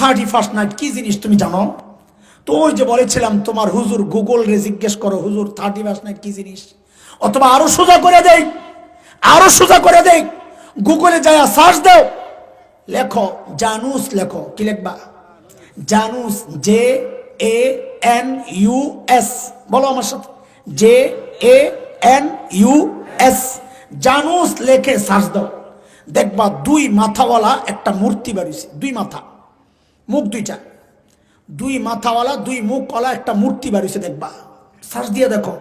Thirty first night কি জিনিস তুমি জানো? তো ওই যে বলেছিলাম, তোমার হুজুর গুগল রে জিজ্ঞেস করো, হুজুর, থার্টি ফার্স্ট নাইট কি জিনিস? অথবা আরও সোজা করে দেই, আরও সোজা করে দেই, গুগলে যায় সার্চ দাও, লেখো জানুস লেখো, কি লিখবা? Janus, J A N U S, বলো আমার সাথে, J A N U S, Janus লেখে সার্চ দাও, দেখবা দুই মাথাওয়ালা একটা মূর্তি বেরিয়েছে দুই মাথা। মুখ দুইটা। দুই মাথাওয়ালা, দুই মুখওয়ালা, একটা মূর্তি বেরিয়েছে দেখবা। সার্চ দিয়ে দেখো,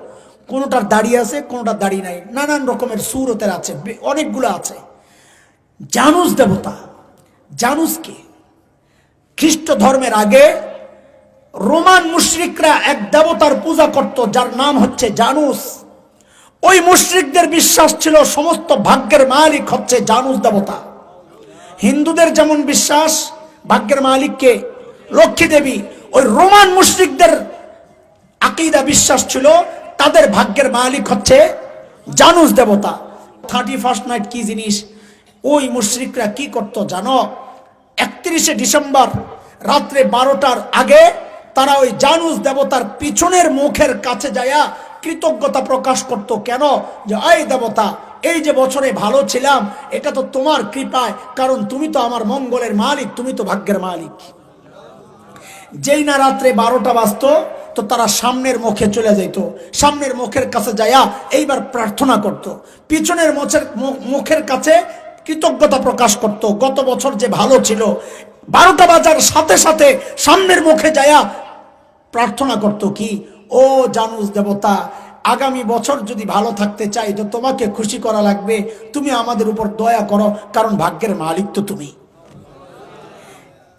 কোনোটার দাড়ি আছে, কোনোটার দাড়ি নাই। নানান রকমের সুরতের আছে অনেকগুলো আছে। জানুস দেবতা জানুসকে খ্রিস্ট ধর্মের আগে রোমান মুশরিকরা এক দেবতার পূজা করত, যার নাম হচ্ছে জানুস। ওই মুশরিকদের বিশ্বাস ছিল সমস্ত ভাগ্যের মালিক হচ্ছে জানুস দেবতা। হিন্দুদের যেমন বিশ্বাস ভাগ্যের মালিককে লক্ষ্মী দেবী, ওই রোমান মুশরিকদের আকিদা বিশ্বাস ছিল, তাদের ভাগ্যের মালিক হচ্ছে জানুস দেবতা। থার্টি ফার্স্ট নাইট কি জিনিস? ওই মুশরিকরা কি করত জানো? একত্রিশে ডিসেম্বর রাত্রে বারোটার আগে তারা ওই জানুস দেবতার পিছনের মুখের কাছে যায়া কৃতজ্ঞতা প্রকাশ করত। কেন? যে এই দেবতা এই যে বছরে ভালো ছিলাম, এটা তো তোমার কৃপায়, কারণ তুমি তো আমার মঙ্গলের মালিক, তুমি তো ভাগ্যের মালিক। যেই না রাত্রে বারোটা বাজত, তো তারা সামনের মুখে চলে যেত সামনের মুখের কাছে যায়া এইবার প্রার্থনা করত। পিছনের মুখের মুখের কাছে কৃতজ্ঞতা প্রকাশ করত। গত বছর যে ভালো ছিল, বারোটা বাজার সাথে সাথে সামনের মুখে যায়া প্রার্থনা করত কি, ও জানুস দেবতা আগামী বছর যদি ভালো থাকতে চাই, তো তোমাকে খুশি করা লাগবে। তুমি আমাদের উপর দয়া করো, কারণ ভাগ্যের মালিক তো তুমি।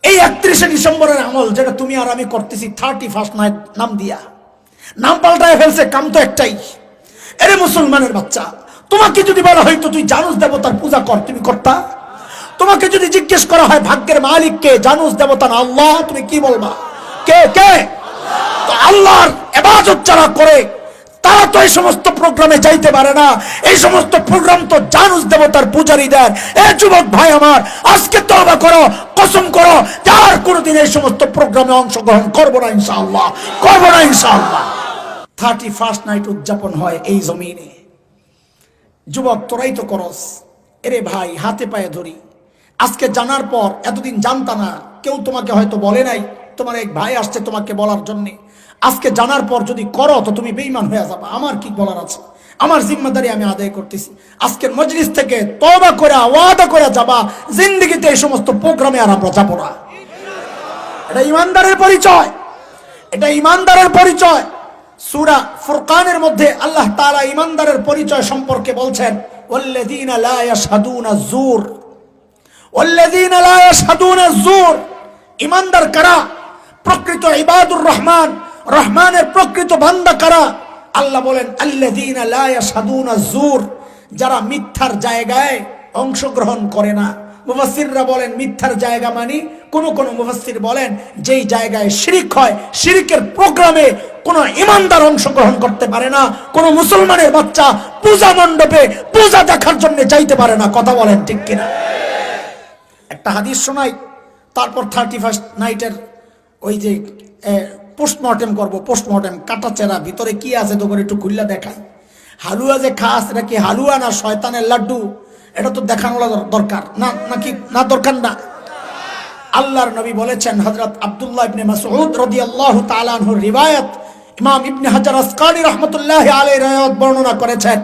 এই একত্রিশে ডিসেম্বরের আমল যেটা তুমি আর আমি করতেছি থার্টি ফার্স্ট নাইট নাম দিয়া। নাম পাল্টায় ফেলছে, কাম তো একটাই। এরে মুসলমানের বাচ্চা, তোমাকে যদি বলা হয়তো তুই জানুস দেবতার পূজা কর, তুমি করতা। তোমাকে যদি জিজ্ঞেস করা হয়, ভাগ্যের মালিককে জানুস দেবতা আল্লাহ, তুমি কি বলবা? কে কে? আল্লাহর এবাদত যারা করে তারা তো এই সমস্ত প্রোগ্রামে যাইতে পারে না। এই সমস্ত প্রোগ্রাম তো জানুস দেবতার পূজারীদের এ যুবক ভাই আমার, আজকে তো তবা করো, কসম করো যার কোনোদিন এই সমস্ত প্রোগ্রামে অংশগ্রহণ করব না ইনশাআল্লাহ, করব না ইনশাআল্লাহ। থার্টি ফার্স্ট নাইট উদযাপন হয় এই জমিনে। যুবক, তোরাই তো করস। এরে ভাই, হাতে পায়ে ধরি। আজকে জানার পর, এতদিন জানতা না। কেউ তোমাকে হয়তো বলে নাই, তোমার এক ভাই আসছে তোমাকে বলার জন্য। আজকে জানার পর যদি করো, তো তুমি বেইমান হয়ে যাবে। আমার কি বলার আছে? আমার জিম্মাদারি আমি আদায় করতেছি। আজকের মজলিস থেকে তবা করে, ওয়াদা করে যাবা। জিন্দগিতে এই সমস্ত প্রোগ্রামে আর আমরা যাব না। এটা ইমানদারের পরিচয়। এটা ইমানদারের পরিচয়। সুরা ফুরকানের মধ্যে আল্লাহ তাআলা ইমানদারের পরিচয় সম্পর্কে বলছেন ইয়াশহাদুনা যুর। ইমানদার কারা? প্রকৃত ইবাদুর রহমান। রহমানের প্রকৃত বান্দা কারা? আল্লাহ বলেন লা ইয়াশহাদুনা যুর যারা মিথ্যার জায়গায় অংশগ্রহণ করে না। মুফাসসিররা বলেন, মিথ্যার জায়গা মানে? কোন কোন মুফাসসির বলেন, যেই জায়গায় শিরিক হয়, শিরিকের প্রোগ্রামে কোন ইমানদার অংশগ্রহণ করতে পারে না। কোন মুসলমানের বাচ্চা পূজা মণ্ডপে পূজা দেখার জন্য যাইতে পারে না। কথা বলেন ঠিক কিনা? একটা হাদিস শোনাই, তারপর থার্টি ফার্স্ট নাইটের ওই যে পোস্টমর্টেম করব পোস্টমর্টেম কাটা চেরা ভিতরে কি আছে তো করে একটু খুললা দেখাই। হালুয়া যে খাস এটা কি হালুয়া না শয়তানের লাড্ডু? এটা তো দেখানো দরকার। না নাকি না দরকার না? আল্লাহর নবী বলেছেন, হযরত আব্দুল্লাহ ইবনে মাসউদ রাদিয়াল্লাহু তাআলা রিওয়ায়াত, ইমাম ইবনে হাজার আসকানি রাহমাতুল্লাহি আলাইহি রিওয়ায়াত বর্ণনা করেছেন।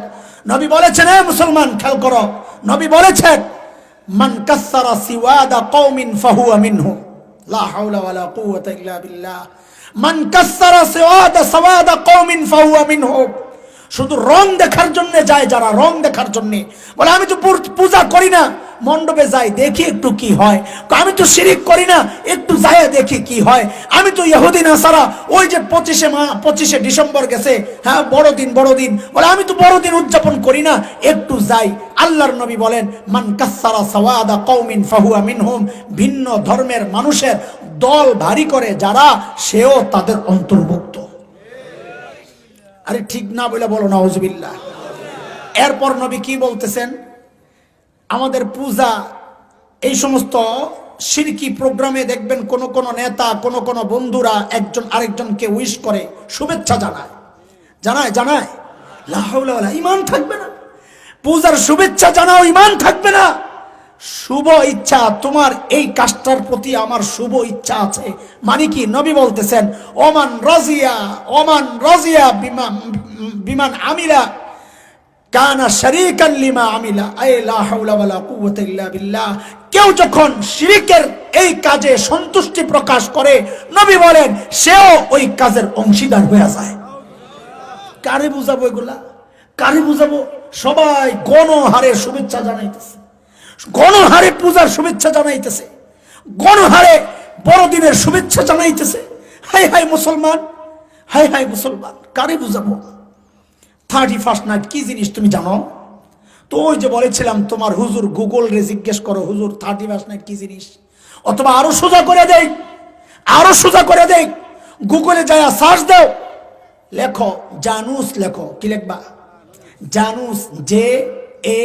নবী বলেছেন হে মুসলমান, খেয়াল করো। নবী বলেছেন, মান কাসসারা সিওয়াদা কওমিন ফাহুয়া মিনহুম লা হাওলা ওয়ালা কুওয়াতা ইল্লা বিল্লাহ। মান কাসারা সিওয়াদা সাওয়াদা কওমিন ফাহুয়া মিনহুম শুধু রং দেখার জন্য যায় যারা, রং দেখার জন্য। বলে, আমি তো পূজা করি না। মণ্ডপে যাই, দেখি একটু কি হয়। আমি তো শিরিক করি না, একটু যাই দেখি কি হয়। আমি তো ইহুদি না সারা ওই যে পঁচিশে মা, পঁচিশে ডিসেম্বর গেছে হ্যাঁ বড়দিন বড়দিন। বলে, আমি তো বড়দিন উদযাপন করি না, একটু যাই। আল্লাহর নবী বলেন, মান কাসারা সাওয়াদা কওমিন ফাহুয়া মিনহুম ভিন্ন ধর্মের মানুষের দল ভারী করে যারা, সেও তাদের অন্তর্ভুক্ত। আরে ঠিক না বলে বলো না হজবিল্লা এরপর নবী কি বলতেছেন? আমাদের পূজা, এই সমস্ত সিরকি প্রোগ্রামে দেখবেন কোন কোন নেতা, কোন কোন বন্ধুরা একজন আরেকজনকে উইশ করে শুভেচ্ছা জানায়। জানায় জানায়? ইমান থাকবে না। পূজার শুভেচ্ছা জানাও ইমান থাকবে না। শুভ ইচ্ছা, তোমার এই কাজটার প্রতি আমার শুভ ইচ্ছা আছে। মানে কি নবী বলতেছেন, ওমান রাজিয়া ওমান রাজিয়া বিমান বিমান আমিলা কানা কেউ যখন শিরিকের এই কাজে সন্তুষ্টি প্রকাশ করে, নবী বলেন, সেও ওই কাজের অংশীদার হয়ে যায়। কারে বুঝাবো এগুলা? কারে বুঝাবো? সবাই গণহারে শুভেচ্ছা জানাইতেছে। গণহারে পূজার শুভেচ্ছা জানাইতেছে। গণহারে বড়দিনের শুভেচ্ছা জানাইতেছে। হাই হাই মুসলমান, হাই হাই মুসলমান, কারে বুঝাবো? থার্টি ফার্স্ট নাইট, কি জিনিস তুমি জানো? তো ওই যে বলেছিলাম, তোমার হুজুর গুগল রে জিজ্ঞেস করো, হুজুর, থার্টি ফার্স্ট নাইট কি জিনিস? অথবা আরও সোজা করে দেই, আরও সোজা করে দেই, গুগলে যায় সার্চ দাও, লেখো জানুস লেখো, কি লিখবা? Janus, J A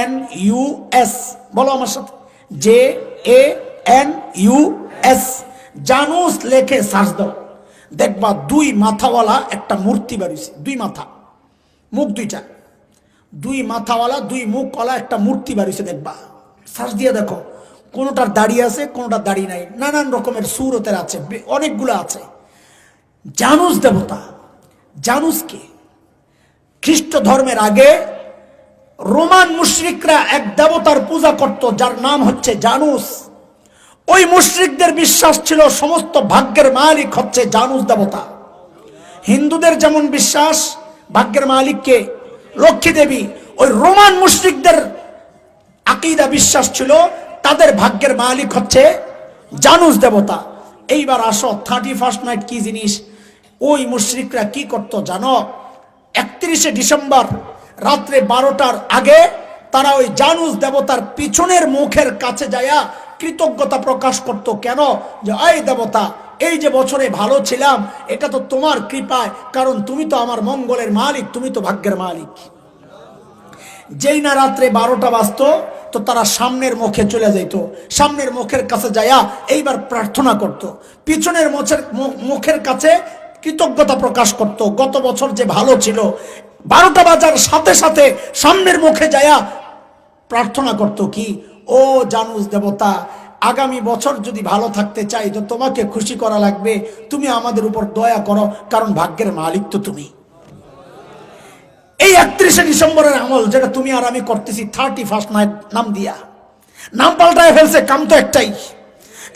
N U S, বলো আমার সাথে, J A N U S, Janus লেখে সার্চ দাও, দেখবা দুই মাথাওয়ালা একটা মূর্তি বেরিয়েছে দুই মাথা। মুখ দুইটা। দুই মাথাওয়ালা, দুই মুখওয়ালা, একটা মূর্তি বেরিয়েছে দেখবা। সার্চ দিয়ে দেখো, কোনোটার দাড়ি আছে, কোনোটার দাড়ি নাই। নানান রকমের সুরতের আছে অনেকগুলো আছে। জানুস দেবতা, জানুস কে? খ্রিস্ট ধর্মের আগে রোমান মুশরিকরা এক দেবতার পূজা করত, যার নাম হচ্ছে জানুস। ওই মুশরিকদের বিশ্বাস ছিল সমস্ত ভাগ্যের মালিক হচ্ছে জানুস দেবতা। হিন্দুদের যেমন বিশ্বাস ভাগ্যের মালিককে লক্ষ্মী দেবী, ওই রোমান মুশরিকদের আকিদা বিশ্বাস ছিল, তাদের ভাগ্যের মালিক হচ্ছে জানুস দেবতা। এইবার আসো থার্টি ফার্স্ট নাইট কি জিনিস? ওই মুশরিকরা কি করত জানো? একত্রিশে ডিসেম্বর রাত্রে বারোটার আগে তারা ওই জানুস দেবতার পিছনের মুখের কাছে যায়া কৃতজ্ঞতা প্রকাশ করত। কেন? যে এই দেবতা এই যে বছরে ভালো ছিলাম, এটা তো তোমার কৃপায়, কারণ তুমি তো আমার মঙ্গলের মালিক, তুমি তো ভাগ্যের মালিক। যেই না রাত্রে বারোটা বাজত, তো তারা সামনের মুখে চলে যাইত। সামনের মুখের কাছে যায়া এইবার প্রার্থনা করত। পিছনের মুখের মুখের কাছে কৃতজ্ঞতা প্রকাশ করত। গত বছর যে ভালো ছিল, বারোটা বাজার সাথে সাথে সামনের মুখে যায়া প্রার্থনা করত কি, ও জানুস দেবতা আগামী বছর যদি ভালো থাকতে চাই, তো তোমাকে খুশি করা লাগবে। তুমি আমাদের উপর দয়া করো, কারণ ভাগ্যের মালিক তো তুমি। এই একত্রিশে ডিসেম্বরের আমল যেটা তুমি আর আমি করতেছি থার্টি ফার্স্ট নাইট নাম দিয়া। নাম পাল্টায় ফেলছে, কাম তো একটাই।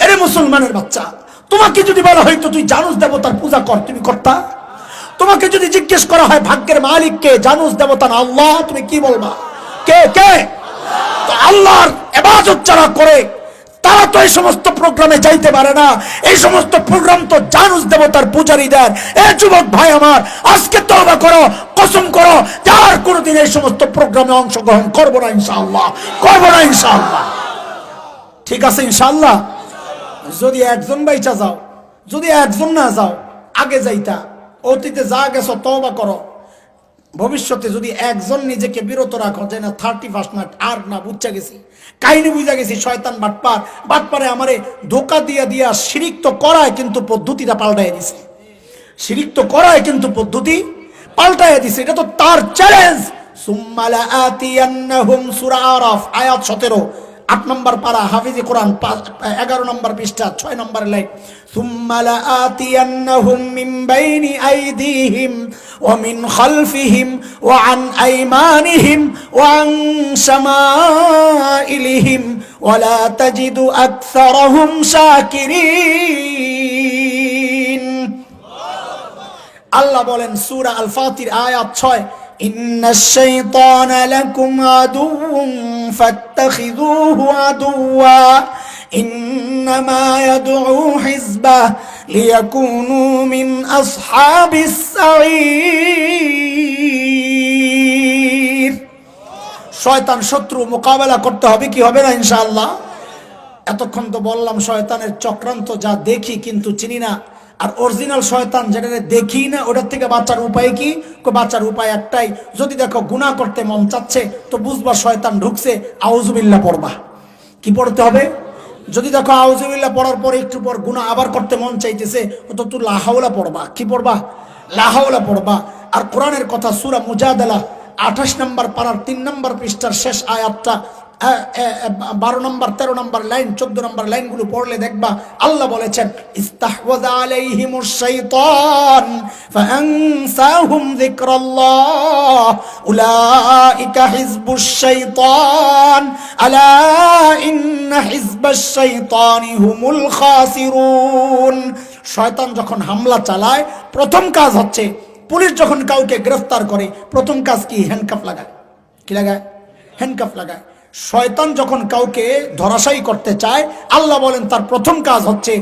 এরে মুসলমানের বাচ্চা, তোমাকে যদি বলা হয়তো তুই জানুস দেবতার পূজা কর, তুমি কর্তা। তোমাকে যদি জিজ্ঞেস করা হয় ভাগ্যের মালিককে জানুস দেবতা আল্লাহ, তুমি কি বলবা? কে কে? আল্লাহর এবাদত যারা করে তারা তো এই সমস্ত প্রোগ্রামে যাইতে পারে না। এই সমস্ত প্রোগ্রাম তো জানুস দেবতার পূজারীদের। এ যুবক ভাই আমার, আজকে তওবা করো, কসম করো যার কোনোদিন এই সমস্ত প্রোগ্রামে অংশগ্রহণ করব না ইনশাআল্লাহ, করব না ইনশাআল্লাহ। ঠিক আছে ইনশাআল্লাহ? যদি একজন বাইচা যাও, যদি একজন না যাও, আগে যাইতা, অতীতে যা গেছো তওবা করো। ভবিষ্যতে যদি একজন নিজেকে বিরত রাখো যে না থার্টি ফার্স্ট নাইট আর না, বুঝা গেছি। কাহিনী বুঝা গেছি, শয়তান বাটপার। বাটপারে আমারে ধোকা দিয়া দিয়া শিরিক তো করায় কিন্তু পদ্ধতিটা পাল্টাই দিছে। শিরিক তো করায় কিন্তু পদ্ধতি পাল্টাই দিছে। এটা তো তার চ্যালেঞ্জ সুম্মালা আতিয়ান্নাহুম সূরা আরাফ, আয়াত 17 আট নম্বর পারা হাফিজি কোরআন এগারো নম্বর পৃষ্ঠা, ছয় নম্বর লাইন। সুম্মালা আতিয়ান্নাহুম মিন বাইনি আইদিহিম ওয়া মিন খালফিহিম ওয়া আন আইমানিহিম ওয়া আন শামাইলিহিম ওয়া লা তাজিদু আকসারাহুম আল্লাহ বলেন, সূরা আল ফাতির আয়াত 6 ইন্নাশ শাইতানা লাকুম আদুউন ফাত্তাখিযুহু আদুওয়া ইন্নামা ইয়াদউ হিজবাহ লিয়াকুনু মিন আসহাবিস সাঈর শয়তান শত্রু মোকাবেলা করতে হবে কি হবে না ইনশাআল্লাহ? এতক্ষণ তো বললাম শয়তানের চক্রান্ত যা দেখি কিন্তু চিনি না। আর অরিজিনাল শয়তান যেটা দেখি না, ওটার থেকে বাঁচার উপায় কি? বাঁচার উপায় একটাই, যদি দেখো গুনাহ করতে মন চাচ্ছে, তো বুঝবা শয়তান ঢুকছে আউজুবিল্লাহ পড়বা। কি পড়তে হবে? যদি দেখো আউজুবিল্লাহ পড়ার পর একটু পর গুণা আবার করতে মন চাইতেছে তো তুই লাহাওলা পড়বা। কি পড়বা? লাহাওলা পড়বা। আর কোরআনের কথা সুরা মুজাদালা, আঠাশ নম্বর পাড়ার তিন নম্বর পৃষ্ঠার শেষ আয়াতটা বারো নম্বর, তেরো নম্বর লাইন, চোদ্দ নম্বর লাইনগুলো পড়লে দেখবা আল্লাহ বলেছেন শয়তান যখন হামলা চালায়, প্রথম কাজ হচ্ছে পুলিশ যখন কাউকে গ্রেফতার করে, প্রথম কাজ কি? হ্যান্ডকাপ লাগায়। কি লাগায়? হ্যান্ডকাপ লাগায়। শয়তান যখন কাউকে ধরাশায়ী করতে চায়, আল্লাহ বলেন তার প্রথম কাজ হচ্ছে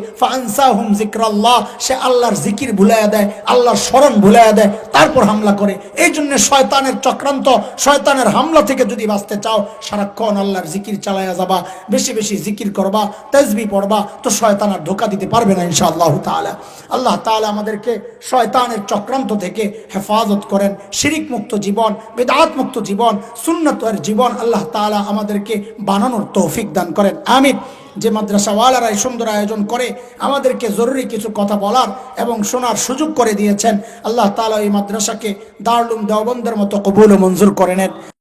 সে আল্লাহর জিকির ভুলাইয়া দেয়, আল্লাহর স্মরণ ভুলাইয়া দেয়, তারপর হামলা করে। এই জন্য শয়তানের চক্রান্ত, শয়তানের হামলা থেকে যদি বাঁচতে চাও, সারাক্ষণ আল্লাহর জিকির চালাইয়া যাবা, বেশি বেশি জিকির করবা, তেজবি পড়বা, তো শয়তান আর ধোকা দিতে পারবে না ইনশাআল্লাহ তাআলা। আল্লাহ তাআলা আমাদেরকে শয়তানের চক্রান্ত থেকে হেফাজত করেন। শিরিক মুক্ত জীবন বেদাত মুক্ত জীবন, সুন্নতের জীবন আল্লাহ তাআলা আমাদেরকে বানানোর তৌফিক দান করেন। আমিন। যে মাদ্রাসাওয়ালারা এই সুন্দর আয়োজন করে, আমাদেরকে জরুরি কিছু কথা বলার এবং শোনার সুযোগ করে দিয়েছেন। আল্লাহ তালা এই মাদ্রাসাকে দারুল দেওবন্দের মতো কবুল ও মঞ্জুর করে নেন।